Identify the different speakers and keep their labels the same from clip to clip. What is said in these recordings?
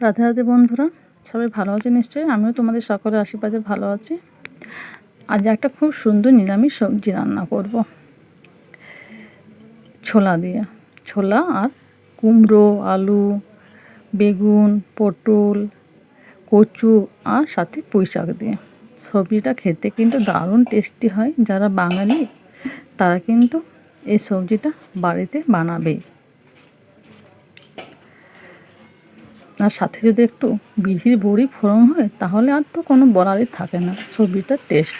Speaker 1: রাধে রাধে বন্ধুরা, সবাই ভালো আছে নিশ্চয়ই? আমিও তোমাদের সকলের আশীর্বাদে ভালো আছি। আজ একটা খুব সুন্দর নিরামিষ সবজি রান্না করব। ছোলা দিয়ে। ছোলা আর কুমড়ো, আলু, বেগুন, পটল, কচু আর সাথে পুঁই শাক দিয়ে। সবজিটা খেতে কিন্তু দারুণ টেস্টি হয়। যারা বাঙালি, তারা কিন্তু এই সবজিটা বাড়িতে বানাবেই। আর সাথে যদি একটু বিহির বড়ি ফোড়ন হয়, তাহলে আর তো কোনো বলারই থাকে না। সবজিটার টেস্ট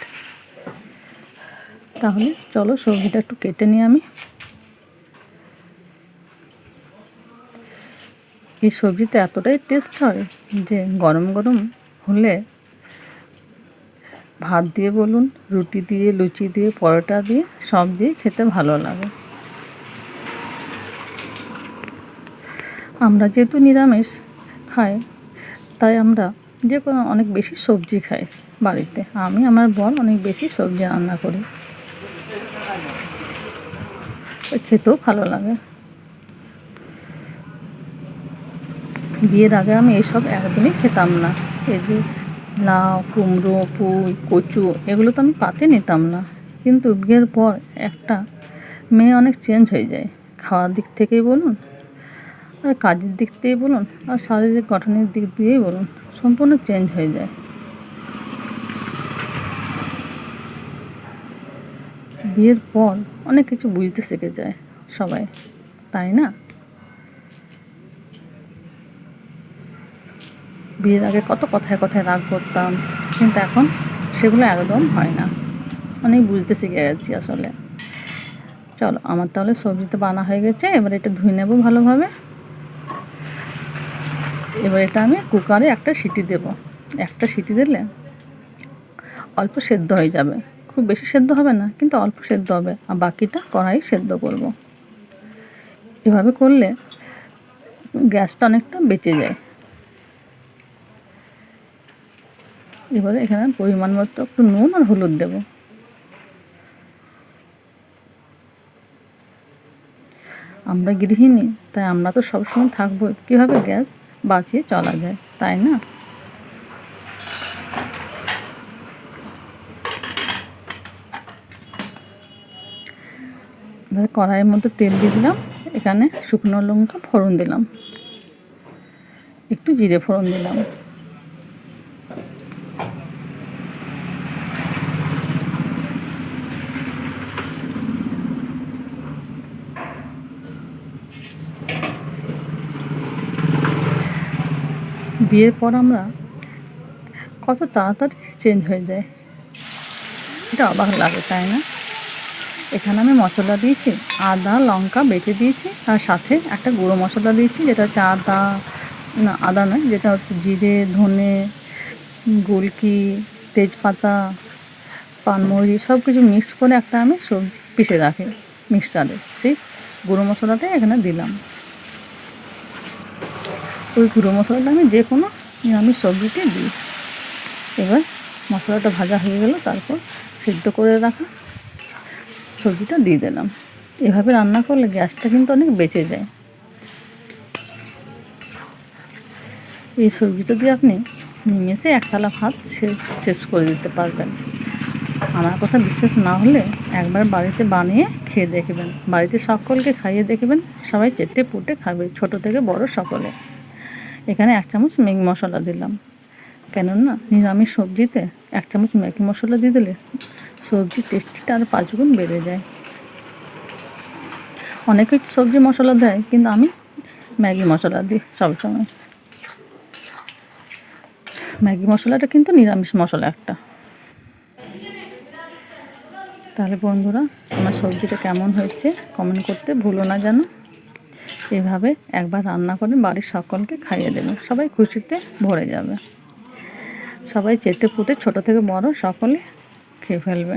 Speaker 1: তাহলে চলো সবজিটা একটু কেটে নিই আমি। এই সবজিটা এতটাই টেস্ট হয় যে গরম গরম হলে ভাত দিয়ে বলুন, রুটি দিয়ে, লুচি দিয়ে, পরোটা দিয়ে সব দিয়ে খেতে ভালো লাগে। আমরা যেহেতু নিরামিষ খাই, তাই আমরা যে কোনো অনেক বেশি সবজি খাই বাড়িতে। আমি, আমার বোন অনেক বেশি সবজি রান্না করি। খেতেও ভালো লাগে। বিয়ের আগে আমি এসব একদমই খেতাম না। এই যে লাউ, কুমড়ো, পুঁই, কচু, এগুলো তো আমি পাতে নিতাম না। কিন্তু বিয়ের পর একটা মেয়ে অনেক চেঞ্জ হয়ে যায়। খাওয়ার দিক থেকেই বলুন আর কাজের দিক থেকেই বলুন, আর শারীরিক গঠনের দিক দিয়েই বলুন, সম্পূর্ণ চেঞ্জ হয়ে যায়। বিয়ের পর অনেক কিছু বুঝতে শিখে যায় সবাই, তাই না? বিয়ের আগে কত কথায় কথায় রাগ করতাম, কিন্তু এখন সেগুলো একদম হয় না। অনেক বুঝতে শিখে গেছি আসলে। চলো, আমার তাহলে সবজিটা বানা হয়ে গেছে, এবার এটা ধুয়ে নেব ভালোভাবে। এবার এটা আমি কুকারে একটা সিটি দেব। একটা সিটি দিলে অল্প সেদ্ধ হয়ে যাবে। খুব বেশি সেদ্ধ হবে না, কিন্তু অল্প সেদ্ধ হবে। আর বাকিটা কড়াই সেদ্ধ করব। এভাবে করলে গ্যাসটা অনেকটা বেঁচে যায়। এবারে এখানে পরিমাণ মতো একটু নুন আর হলুদ দেব। আমরা গৃহিণী, তাই আমরা তো সবসময় থাকব। কীভাবে গ্যাস? বাঁচিয়ে চলা যায়, তাই না? কড়াইয়ের মধ্যে তেল দিয়ে দিলাম, এখানে শুকনো লঙ্কা ফোড়ন দিলাম, একটু জিরে ফোড়ন দিলাম। বিয়ের পর আমরা কত তাড়াতাড়ি চেঞ্জ হয়ে যায়। এটা অবাক লাগে, তাই না? এখানে আমি মশলা দিয়েছি, আদা, লঙ্কা বেটে দিয়েছি আর সাথে একটা গুঁড়ো মশলা দিয়েছি, যেটা হচ্ছে আদা, না, আদা নয়, যেটা হচ্ছে জিরে, ধনে, গোলকি, তেজপাতা, পানমরি সব কিছু মিক্স করে একটা আমি সবজি পিষে রাখি মিক্সচারে সেই গুঁড়ো মশলাটাই এখানে দিলাম। ওই গুঁড়ো মশলাটা আমি যে কোনো নিরামিষ সবজিতে দিই। এবার মশলাটা ভাজা হয়ে গেল, তারপর সিদ্ধ করে রাখা সবজিটা দিয়ে দিলাম। এভাবে রান্না করলে গ্যাসটা কিন্তু অনেক বেঁচে যায়। এই সবজিটা দিয়ে আপনি নিমেষে এক থালা ভাত শেষ করে দিতে পারবেন। আমার কথা বিশ্বাস না হলে একবার বাড়িতে বানিয়ে খেয়ে দেখবেন। বাড়িতে সকলকে খাইয়ে দেখবেন। সবাই চেটে পুটে খাবে, ছোট থেকে বড় সকলে। এখানে এক চামচ ম্যাগি মশলা দিলাম। কেননা নিরামিষ সবজিতে এক চামচ ম্যাগি মশলা দিয়ে দিলে সবজির টেস্টিটা আরও পাঁচগুণ বেড়ে যায়। অনেকে সবজি মশলা দেয়, কিন্তু আমি ম্যাগি মশলা দিই সবসময়। ম্যাগি মশলাটা কিন্তু নিরামিষ মশলা একটা। তাহলে বন্ধুরা, আমার সবজিটা কেমন হয়েছে? কমেন্ট করতে ভুলো না যেন এভাবে একবার রান্না করে বাড়ির সকলকে খাইয়ে দেবে। সবাই খুশিতে ভরে যাবে। সবাই চেটে পুটে ছোটো থেকে বড় সকলে খেয়ে ফেলবে।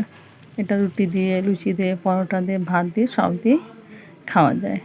Speaker 1: এটা রুটি দিয়ে, লুচি দিয়ে, পরোটা দিয়ে, ভাত দিয়ে সব দিয়ে খাওয়া যায়।